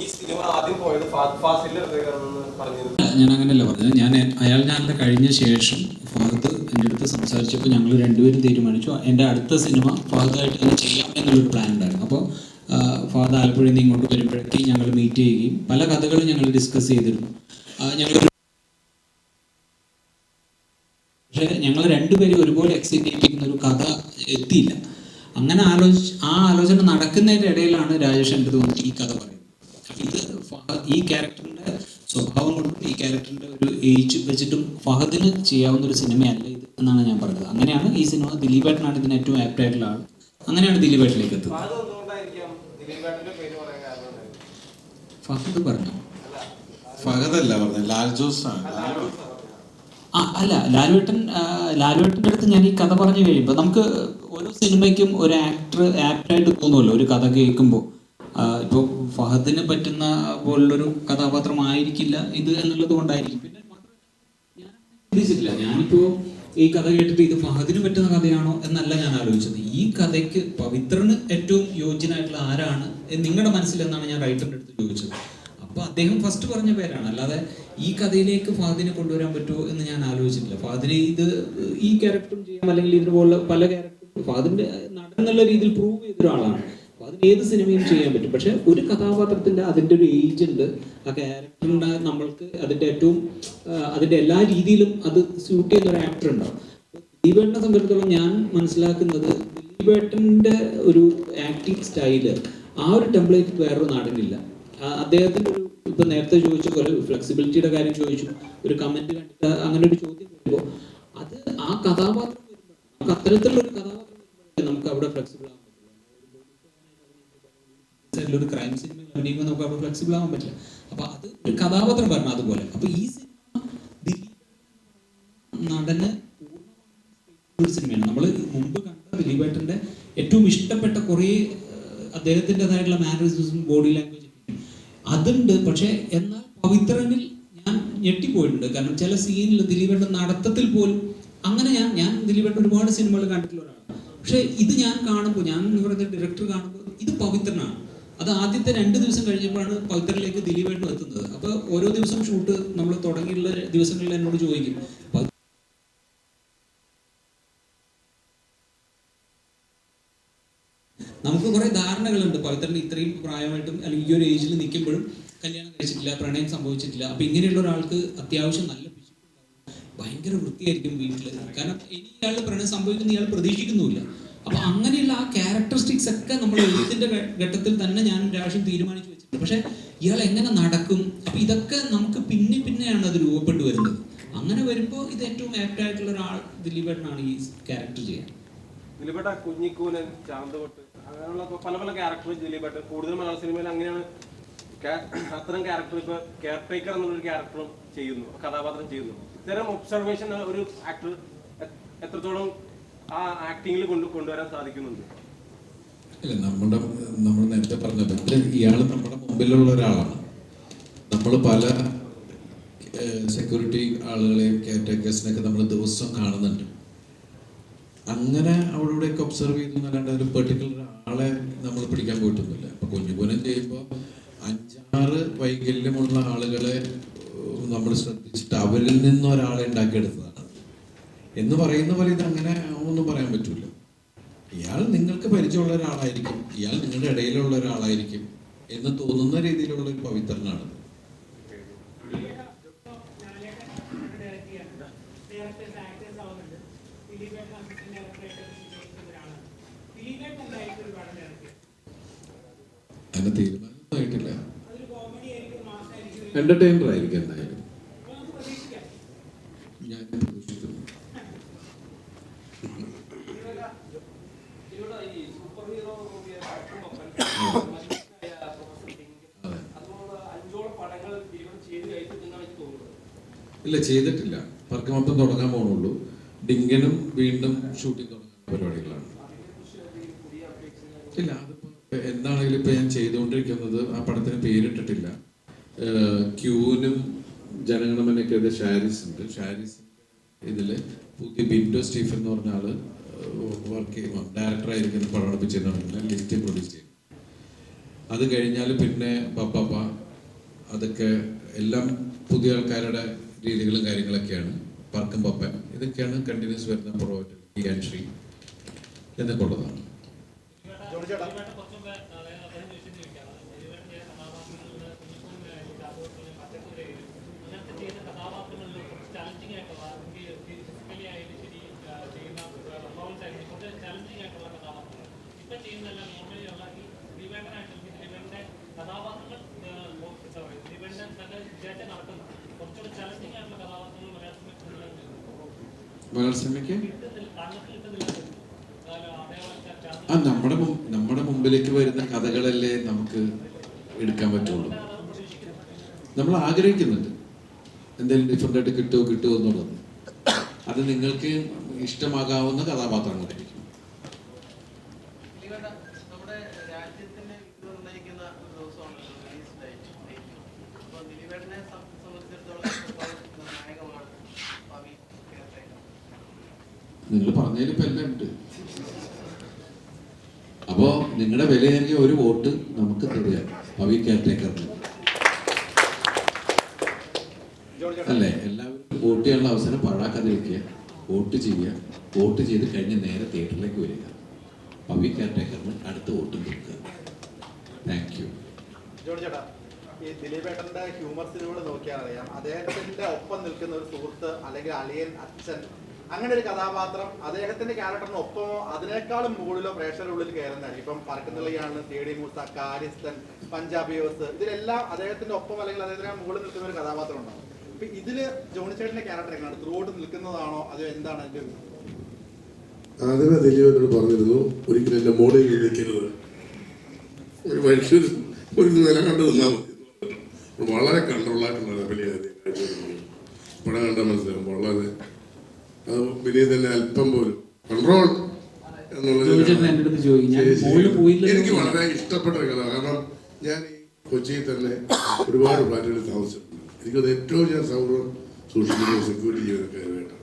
ഈ ആദ്യം പോയത് പറഞ്ഞിരുന്നു. ഞാൻ പറഞ്ഞത്. ഞാൻ അയാൾ ഞാനത് കഴിഞ്ഞ ശേഷം ഫഹദ് എന്റെ അടുത്ത് സംസാരിച്ചപ്പോൾ ഞങ്ങൾ രണ്ടുപേരും തീരുമാനിച്ചു എന്റെ അടുത്ത സിനിമ ഫഹദായിട്ട് തന്നെ ചെയ്യാം എന്നുള്ളൊരു പ്ലാൻ ഉണ്ടായിരുന്നു. അപ്പോൾ ഫഹദ് ആലപ്പുഴയിൽ നിന്ന് ഇങ്ങോട്ട് വരുമ്പോഴത്തേക്ക് ഞങ്ങൾ മീറ്റ് ചെയ്യുകയും പല കഥകളും ഞങ്ങൾ ഡിസ്കസ് ചെയ്തിരുന്നു. ഞങ്ങൾ പക്ഷേ ഞങ്ങൾ രണ്ടുപേരും ഒരുപോലെ എക്സൈറ്റ് ചെയ്യിപ്പിക്കുന്ന ഒരു കഥ എത്തിയില്ല. അങ്ങനെ ആലോചിച്ച് ആ ആലോചന നടക്കുന്നതിന്റെ ഇടയിലാണ് രാജേഷ് എന്റെ തോന്നിച്ച് ഈ കഥ പറയുന്നത്. ഇത് ഫഹദ് ഈ ക്യാരക്ടറിന്റെ സ്വഭാവം കൊണ്ടും ഈ ക്യാരക്ടറിന്റെ ഒരു ഏജ് വെച്ചിട്ടും ഫഹദിന് ചെയ്യാവുന്ന ഒരു സിനിമയല്ല ഇത് എന്നാണ് ഞാൻ പറഞ്ഞത്. അങ്ങനെയാണ് ഈ സിനിമ ദിലീപേട്ടനാണ് ഇതിന് ഏറ്റവും ആപ്റ്റ് ആയിട്ടുള്ള ആൾ അങ്ങനെയാണ് ദിലീപേട്ടനിലേക്ക് എത്തുന്നത്. ഫഹദ് എന്തുകൊണ്ടായിരിക്കാം ദിലീപേട്ടന്റെ പേര് പറയാൻ കാരണം? എന്തായിരുന്നു? ഫഹദ് പറഞ്ഞു? ലാൽ ജോസ് ആണ് ആ അല്ല ലാലുവേട്ടൻ ലാലുവേട്ടന്റെ അടുത്ത് ഞാൻ ഈ കഥ പറഞ്ഞു കഴിയുമ്പോൾ നമുക്ക് ഓരോ സിനിമയ്ക്കും ഒരു ആക്ടർ ആപ്റ്റായിട്ട് തോന്നുമല്ലോ. ഒരു കഥ കേൾക്കുമ്പോൾ ഇപ്പോൾ ഫഹദിന് പറ്റുന്ന പോലുള്ളൊരു കഥാപാത്രമായിരിക്കില്ല ഇത് എന്നുള്ളത് കൊണ്ടായിരിക്കും. പിന്നെ ചിന്തിച്ചിട്ടില്ല ഞാനിപ്പോ ഈ കഥ കേട്ടിട്ട് ഇത് ഫഹദിന് പറ്റുന്ന കഥയാണോ എന്നല്ല ഞാൻ ആലോചിച്ചത്. ഈ കഥയ്ക്ക് പവിത്രന് ഏറ്റവും യോജ്യനായിട്ടുള്ള ആരാണ് നിങ്ങളുടെ മനസ്സിൽ എന്നാണ് ഞാൻ റൈറ്ററിന്റെ അടുത്ത് ചോദിച്ചത്. അപ്പോൾ അദ്ദേഹം ഫസ്റ്റ് പറഞ്ഞ പേരാണ്. അല്ലാതെ ഈ കഥയിലേക്ക് ഫഹദിനെ കൊണ്ടുവരാൻ പറ്റുമോ എന്ന് ഞാൻ ആലോചിച്ചിട്ടില്ല. ഫാദിനെ ഇത് ഈ ക്യാരക്ടറും ചെയ്യാം. അല്ലെങ്കിൽ ഇതുപോലുള്ള പല ക്യാരക്ടറും ഫാദിന്റെ നടൻ എന്നുള്ള രീതിയിൽ പ്രൂവ് ചെയ്ത ഒരാളാണ് ഫാദിന് ഏത് സിനിമയും ചെയ്യാൻ പറ്റും. പക്ഷെ ഒരു കഥാപാത്രത്തിന്റെ അതിന്റെ ഒരു ഏജ് ഉണ്ട് ആ ക്യാരക്ടറിന്റെ നമ്മൾക്ക് അതിന്റെ ഏറ്റവും അതിന്റെ എല്ലാ രീതിയിലും അത് സ്യൂട്ട് ചെയ്യുന്ന ഒരു ആക്ടർ ഉണ്ടാവും. ദിലീപേട്ടനെ സംബന്ധിച്ചിടത്തോളം ഞാൻ മനസ്സിലാക്കുന്നത് ദിലീപേട്ടന്റെ ഒരു ആക്ടിങ് സ്റ്റൈൽ ആ ഒരു ടെംപ്ലേറ്റ് വേറൊരു നാടിനില്ല. അദ്ദേഹത്തിന്റെ ഒരു ഇപ്പൊ നേരത്തെ ചോദിച്ച ഒരു ഫ്ലെക്സിബിലിറ്റിയുടെ കാര്യം ചോദിച്ചു ഒരു കമന്റ് കണ്ടിട്ട് അങ്ങനെ ഒരു ചോദ്യം വരുമ്പോൾ അത് ആ കഥാപാത്രം വരുമ്പോൾ നമുക്ക് അത്തരത്തിലുള്ള ഒരു കഥാപാത്രം നമുക്ക് അവിടെ ഫ്ലെക്സിബിൾ ആവാൻ പറ്റില്ല ഒരു ക്രൈം സിനിമ അഭിനയിക്കുമ്പോൾ നമുക്ക് അവിടെ ഫ്ലെക്സിബിൾ ആവാൻ പറ്റില്ല. അപ്പൊ അത് ഒരു കഥാപാത്രം പറഞ്ഞു അതുപോലെ. അപ്പൊ ഈ സിനിമ നടന് ഒരു സിനിമയാണ് നമ്മൾ മുമ്പ് കണ്ട ദിലീപേട്ടന്റെ ഏറ്റവും ഇഷ്ടപ്പെട്ട കുറേ അദ്ദേഹത്തിന്റെതായിട്ടുള്ള മാനറിസും ബോഡി ലാംഗ്വേജ് അതുണ്ട്. പക്ഷേ എന്നാൽ പവിത്രനിൽ ഞാൻ ഞെട്ടിപ്പോയിട്ടുണ്ട്. കാരണം ചില സീനിൽ ദിലീപേട്ടൻ നടത്തത്തിൽ പോലും അങ്ങനെ ഞാൻ ഞാൻ ദിലീപേട്ടൻ ഒരുപാട് സിനിമകൾ കണ്ടിട്ടുള്ള ഒരാളാണ്. പക്ഷേ ഇത് ഞാൻ കാണുമ്പോൾ ഞാൻ എന്ന് പറയുന്ന ഡയറക്ടർ കാണുമ്പോൾ ഇത് പവിത്രനാണ്. അത് ആദ്യത്തെ രണ്ട് ദിവസം കഴിഞ്ഞപ്പോഴാണ് പൽത്തറിലേക്ക് ദിലീപായിട്ട് എത്തുന്നത്. അപ്പൊ ഓരോ ദിവസം ഷൂട്ട് നമ്മൾ തുടങ്ങിയുള്ള ദിവസങ്ങളിൽ എന്നോട് ചോദിക്കും നമുക്ക് കുറെ ധാരണകളുണ്ട്. പവിത്രന് ഇത്രയും പ്രായമായിട്ടും അല്ലെങ്കിൽ ഈ ഒരു ഏജിൽ നിൽക്കുമ്പോഴും കല്യാണം കഴിച്ചിട്ടില്ല പ്രണയം സംഭവിച്ചിട്ടില്ല. അപ്പൊ ഇങ്ങനെയുള്ള ഒരാൾക്ക് അത്യാവശ്യം നല്ല. ഭയങ്കര വൃത്തിയായിരിക്കും വീട്ടിൽ കാരണം ഇനി ഇയാൾ പ്രണയം സംഭവിക്കുന്ന ഇയാൾ പ്രതീക്ഷിക്കുന്നുമില്ല. അപ്പൊ അങ്ങനെയുള്ള ആ ക്യാരക്ടറിസ്റ്റിക്സ് ഒക്കെ നമ്മൾ എഴുത്തിന്റെ ഘട്ടത്തിൽ തന്നെ ഞാൻ രാഷ്ട്രീയം തീരുമാനിച്ചു വെച്ചിട്ടുണ്ട്. പക്ഷെ ഇയാൾ എങ്ങനെ നടക്കും? അപ്പൊ ഇതൊക്കെ നമുക്ക് പിന്നെ പിന്നെയാണ് അത് രൂപപ്പെട്ടു വരുന്നത്. അങ്ങനെ വരുമ്പോൾ ഇത് ഏറ്റവും ആപ്റ്റ് ആയിട്ടുള്ള ഒരാൾ ദിലീപേട്ടനാണ് ഈ ക്യാരക്ടർ ചെയ്യാൻ. ദിലീപേട്ട കുഞ്ഞിക്കൂനൻ ചാന്തപൊട്ട് അങ്ങനെയുള്ള പല പല ക്യാരക്ടർ ദിലീപേട്ട കൂടുതൽ മലയാള സിനിമയിൽ അങ്ങനെയാണ് അത്തരം ക്യാരക്ടർ ഇപ്പൊ കെയർ എന്നുള്ളൊരു ക്യാരക്ടറും ചെയ്യുന്നു കഥാപാത്രം ചെയ്യുന്നു. ഇത്തരം ഒബ്സർവേഷൻ ഒരു ആക്ടർ എത്രത്തോളം ആ ആക്ടിങ്ങിൽ കൊണ്ട് കൊണ്ടുവരാൻ സാധിക്കുന്നുണ്ട്. ഇല്ല നമ്മുടെ നമ്മൾ നേരത്തെ പറഞ്ഞത് ഇയാൾ നമ്മുടെ മുമ്പിലുള്ള ഒരാളാണ്. നമ്മൾ പല സെക്യൂരിറ്റി ആളുകളെയും കെയർടേക്കേഴ്സിനെയൊക്കെ നമ്മൾ ദിവസം കാണുന്നുണ്ട്. അങ്ങനെ അവിടെ ഇവിടെയൊക്കെ ഒബ്സർവ് ചെയ്തു എന്നല്ലാണ്ട് ഒരു പെർട്ടിക്കുലർ ആളെ നമ്മൾ പിടിക്കാൻ പോയിട്ടൊന്നുമില്ല അപ്പൊ കുഞ്ഞുകുനം ചെയ്യുമ്പോൾ അഞ്ചാറ് വൈകല്യമുള്ള ആളുകളെ നമ്മൾ ശ്രദ്ധിച്ചിട്ട് അവരിൽ നിന്ന് ഒരാളെ ഉണ്ടാക്കിയെടുത്തതാണ്. എന്ന് പറയുന്ന പോലെ ഇത് അങ്ങനെ ഒന്നും പറയാൻ പറ്റൂല. ഇയാൾ നിങ്ങൾക്ക് പരിചയമുള്ള ഒരാളായിരിക്കും. ഇയാൾ നിങ്ങളുടെ ഇടയിലുള്ള ഒരാളായിരിക്കും എന്ന് തോന്നുന്ന രീതിയിലുള്ള ഒരു പവിത്രനാണ്. അങ്ങനെ തീരുമാനമായിട്ടില്ല. എന്റർടൈനർ ആയിരിക്കും എന്തായാലും. ഞാൻ ഇല്ല ചെയ്തിട്ടില്ല. പർക്കമൊപ്പം തുടങ്ങാൻ പോകുന്നുള്ളൂ ഡിങ്കനും വീണ്ടും ഷൂട്ടിംഗ് തുടങ്ങുന്ന പരിപാടികളാണ്. ഇല്ല അതിപ്പോ എന്താണെങ്കിലും ഇപ്പൊ ഞാൻ ചെയ്തുകൊണ്ടിരിക്കുന്നത് ആ പടത്തിന് പേരിട്ടിട്ടില്ല. ക്യൂവിനും ക്യൂനും ജനഗണമനൊക്കെ ഷാരിസ് ഉണ്ട് ഷാരിസ് ഇതിൽ പുതിയ ബിൻഡോ സ്റ്റീഫൻ എന്ന് പറഞ്ഞ ആൾ വർക്ക് ചെയ്യുമ്പോൾ ഡയറക്ടറായിരിക്കുന്ന പടം അടുപ്പിച്ച് ലിസ്റ്റ് പ്രൊഡ്യൂസ് ചെയ്യും. അത് കഴിഞ്ഞാൽ പിന്നെ പപ്പ അതൊക്കെ എല്ലാം പുതിയ ആൾക്കാരുടെ രീതികളും കാര്യങ്ങളൊക്കെയാണ്. പറക്കും പപ്പൻ ഇതൊക്കെയാണ് കണ്ടിന്യൂസ് വരുന്ന പുറകോട്ട് ഈ ആൻഡ് എന്നൊക്കെ ഉള്ളതാണ്. മലയാള ആ നമ്മുടെ നമ്മുടെ മുമ്പിലേക്ക് വരുന്ന കഥകളല്ലേ നമുക്ക് എടുക്കാൻ പറ്റുള്ളൂ. നമ്മൾ ആഗ്രഹിക്കുന്നുണ്ട്. എന്തെങ്കിലും ഡിഫറെന്റ് ആയിട്ട് കിട്ടുമോ കിട്ടുമോ എന്നുള്ളത്. അത് നിങ്ങൾക്ക് ഇഷ്ടമാകാവുന്ന കഥാപാത്രങ്ങളായിരിക്കും ദിലീപേട്ടാ, നമ്മുടെ രാജ്യത്തിന്റെ ഇത് നിർണയിക്കുന്ന ഒരു ദിവസമാണല്ലോ റിലീസ് ഡേറ്റ്. നിങ്ങൾ പറഞ്ഞതിൽ ഇപ്പം എല്ലാം ഉണ്ട്. അപ്പോ നിങ്ങളുടെ വിലയേറിയ ഒരു വോട്ട് നമുക്ക് തരിക പവി കാറ്റേക്കറിന് അല്ലേ? എല്ലാവരും വോട്ട് ചെയ്യാനുള്ള അവസരം പാഴാക്കാതിരിക്കുക വോട്ട് ചെയ്യുക വോട്ട് ചെയ്ത് കഴിഞ്ഞ് നേരെ തിയേറ്ററിലേക്ക് വരിക. പവി കാറ്റേക്കറിന് അടുത്ത വോട്ടും കൊടുക്കുക. Thank you. ഈ ദിലീപേട്ടന്റെ ഹ്യൂമർസിലൂടെ നോക്കിയാൽ അറിയാം അദ്ദേഹത്തിന്റെ ഒപ്പം നിൽക്കുന്ന ഒരു സുഹൃത്ത് അല്ലെങ്കിൽ അളിയൻ അച്ഛൻ അങ്ങനെ ഒരു കഥാപാത്രം അദ്ദേഹത്തിന്റെ ക്യാരക്ടറിന് ഒപ്പമോ അതിനേക്കാളും മുകളിലോ പ്രേക്ഷകരുടെ ഉള്ളിൽ കയറുന്നതാണ് ഇപ്പം പറക്കുന്നിള്ളയാണ് C D Moosa Kariasthan Punjabi house ഇതിലെല്ലാം അദ്ദേഹത്തിന്റെ ഒപ്പം അല്ലെങ്കിൽ അദ്ദേഹത്തിന് മുകളിൽ നിൽക്കുന്ന ഒരു കഥാപാത്രം ഉണ്ടാവും. ഇപ്പൊ ഇതിൽ ജോണി ചേട്ടന്റെ ക്യാരക്ടർ എങ്ങനെയാണ്? ത്രൂട്ട് നിൽക്കുന്നതാണോ? അതോ എന്താണ് എന്റെ ആദ്യമേ ദിലീപനോട് പറഞ്ഞിരുന്നു ഒരിക്കലും എന്റെ മോളിൽ നിൽക്കരുത്. ഒരു മനുഷ്യർ ഒരു നില കണ്ടു മതി. വളരെ കൺട്രോളായിട്ടുള്ള വലിയ ഇവിടെ കണ്ട മനസ്സിലാവും വളരെ. അത് വലിയ തന്നെ അല്പം പോലും. കൺട്രോൾ എനിക്ക് വളരെ ഇഷ്ടപ്പെട്ട കഥ. കാരണം ഞാൻ ഈ കൊച്ചിയിൽ തന്നെ ഒരുപാട് ഫ്ലാറ്റുകളിൽ താമസിച്ചിട്ടുണ്ട്. എനിക്കത് ഏറ്റവും ഞാൻ സൗഹൃദം സൂക്ഷിക്കുന്ന സെക്യൂരിറ്റി ജീവനക്കാരുമായിട്ടാണ്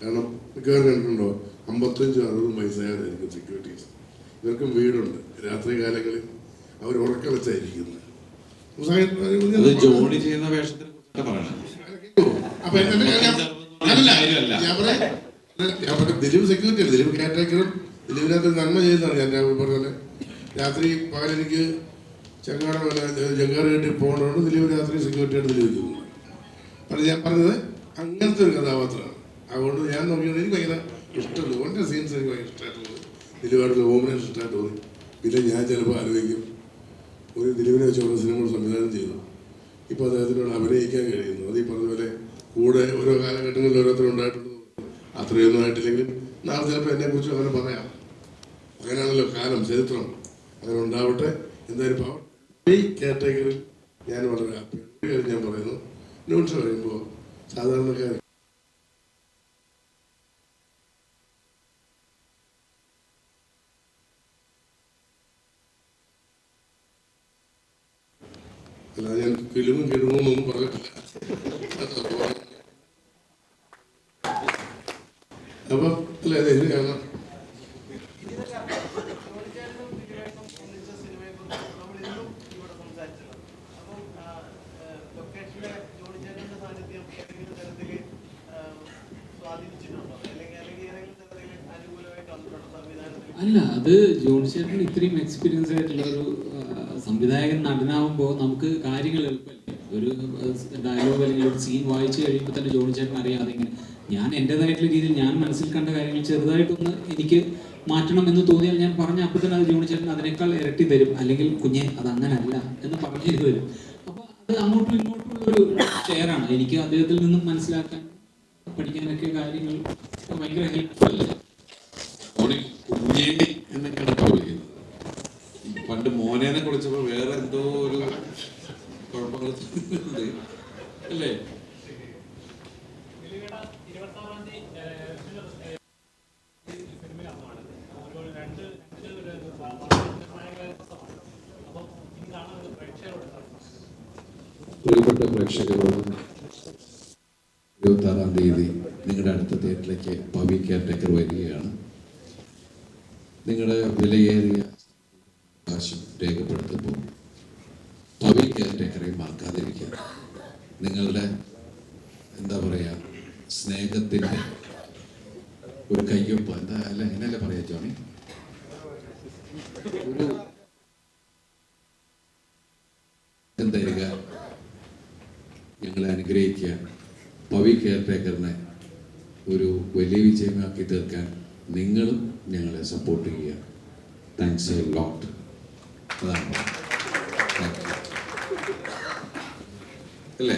കാരണം മിക്കവാറും കണ്ടിട്ടുണ്ടോ? അമ്പത്തഞ്ചും അറുപതും എനിക്ക് സെക്യൂരിറ്റീസ് ഇവർക്കും വീടുണ്ട്. രാത്രി കാലങ്ങളിൽ അവർ ഉറക്കം വെച്ചായിരിക്കുന്നത്. ജോണി ചെയ്യുന്ന വേഷത്തിൽ അല്ല ദിലീപ് സെക്യൂരിറ്റി ദിലീപ് കാറ്റേക്കറും ദിലീപിനകത്ത് നന്മ ചെയ്യുന്നതാണ് ഞാൻ രാഹുൽ പറഞ്ഞത് രാത്രി പകലെനിക്ക് ചെങ്ങാട് ചെങ്ങാട് കെട്ടി പോകണോണ്ട് ദിലീപ് രാത്രി സെക്യൂരിറ്റി ആയിട്ട് ദിലീപ് പോകുന്നു അത് ഞാൻ പറഞ്ഞത് അങ്ങനത്തെ ഒരു കഥാപാത്രമാണ്. അതുകൊണ്ട് ഞാൻ നോക്കിയത് എനിക്ക് ഭയങ്കര ഇഷ്ടമുള്ളൂ ഓന്റെ സീൻസ് എനിക്ക് ഭയങ്കര ഇഷ്ടമായിട്ടുള്ളത്. ദിലീപായിട്ടുള്ള കോമ്പിനേഷൻ ഇഷ്ടമായിട്ട് തോന്നി. പിന്നെ ഞാൻ ചിലപ്പോൾ ആലോചിക്കും. ഒരു ദിലീപിനെ വെച്ചുകൊണ്ട് സിനിമകൾ സംവിധാനം ചെയ്തു ഇപ്പോൾ അദ്ദേഹത്തിനോട് അഭിനയിക്കാൻ കഴിയുന്നു. അത് ഈ പറഞ്ഞ കൂടെ ഓരോ കാലഘട്ടങ്ങളിൽ ഓരോരുത്തരും ഉണ്ടായിട്ടുണ്ട്. അത്രയൊന്നും ആയിട്ടില്ലെങ്കിലും നാളെ ചിലപ്പോൾ എന്നെക്കുറിച്ച് അങ്ങനെ പറയാം. അങ്ങനെയാണല്ലോ കാലം ചരിത്രം. അങ്ങനെ ഉണ്ടാവട്ടെ. എന്തായാലും പവർ ഈ കാറ്റഗറിയിൽ ഞാൻ വളരെ ഹാപ്പിയാണ് ഞാൻ പറയുന്നു. ന്യൂസ് പറയുമ്പോൾ സാധാരണക്കാർ അല്ല ഞാൻ കിലുമും കിലുമും ഒന്നും പറഞ്ഞിട്ടില്ല അപ്പൊ അല്ല അതെ ഇത് കാണാം ഇതിനൊക്കെ ജോണിച്ചേട്ടനും ദിലീപേട്ടനും ഒന്നിച്ച സിനിമയെക്കുറിച്ച് നമ്മൾ ഇന്നും ഇവിടെ സംസാരിച്ചതാണ്. അപ്പം, ആ, ആ, ലൊക്കേഷനിലെ ജോണിച്ചേട്ടന്റെ സാന്നിധ്യം ഏതെങ്കിലും തരത്തിൽ ആ, സ്വാധീനിച്ചിട്ടുണ്ടോ? അല്ലെങ്കിൽ അല്ലെങ്കിൽ പറഞ്ഞിട്ടില്ല അപ്പൊ അല്ലെ വന്നിട്ടുണ്ടോ സംവിധാനത്തിൽ? അല്ല അത് ജോൺ ചേട്ടൻ ഇത്രയും എക്സ്പീരിയൻസ് ആയിട്ടുള്ള ഒരു സംവിധായകൻ നടനാവുമ്പോൾ നമുക്ക് കാര്യങ്ങൾ എളുപ്പമല്ലേ ഒരു ഡയലോഗ് അല്ലെങ്കിൽ ഒരു സീൻ വായിച്ചു കഴിയുമ്പോൾ തന്നെ ജോണി ചേട്ടൻ അറിയാതെ ഞാൻ എന്റെതായിട്ടുള്ള രീതിയിൽ ഞാൻ മനസ്സിൽ കണ്ട കാര്യങ്ങൾ ചെറുതായിട്ടൊന്ന് എനിക്ക് മാറ്റണം എന്ന് തോന്നിയാൽ ഞാൻ പറഞ്ഞ അപ്പോൾ തന്നെ അത് ജോണി ചേട്ടൻ അതിനേക്കാൾ ഇരട്ടി തരും. അല്ലെങ്കിൽ കുഞ്ഞെ അത് അങ്ങനല്ല എന്ന് പറഞ്ഞു തരും അപ്പോൾ അത് അങ്ങോട്ടും ഇങ്ങോട്ടും ഒരു ഷെയറാണ് എനിക്ക് അദ്ദേഹത്തിൽ നിന്നും മനസ്സിലാക്കാൻ പഠിക്കാനൊക്കെ കാര്യങ്ങൾ ഭയങ്കര ഹെൽപ്ഫുൾ ജോണി കുഞ്ഞേ എന്നൊക്കെയാണ് ഇപ്പോൾ വിളിക്കുന്നത് പണ്ട് മോനേനെ കുളിച്ചപ്പോൾ വേറെ എന്തോ ഒരു അല്ലേ? പ്രിയപ്പെട്ട പ്രേക്ഷകരോട് ഇരുപത്തി ആറാം തീയതി നിങ്ങളുടെ അടുത്ത തിയേറ്ററിലേക്ക് പവി കെയർടേക്കർ വരികയാണ്. നിങ്ങളുടെ വിലയേറിയ നിങ്ങളുടെ എന്താ പറയുക സ്നേഹത്തിന്റെ ഒരു കയ്യൊപ്പ്. എന്താ അല്ല എന്നല്ല പറയാ ജോണി? തരിക. ഞങ്ങളെ അനുഗ്രഹിക്കുക. പവി കെയർ ടേക്കറിനെ ഒരു വലിയ വിജയമാക്കി തീർക്കാൻ നിങ്ങളും ഞങ്ങളെ സപ്പോർട്ട് ചെയ്യുക. താങ്ക്സ് എ ലോട്ട് അതാണ്. അല്ലേ?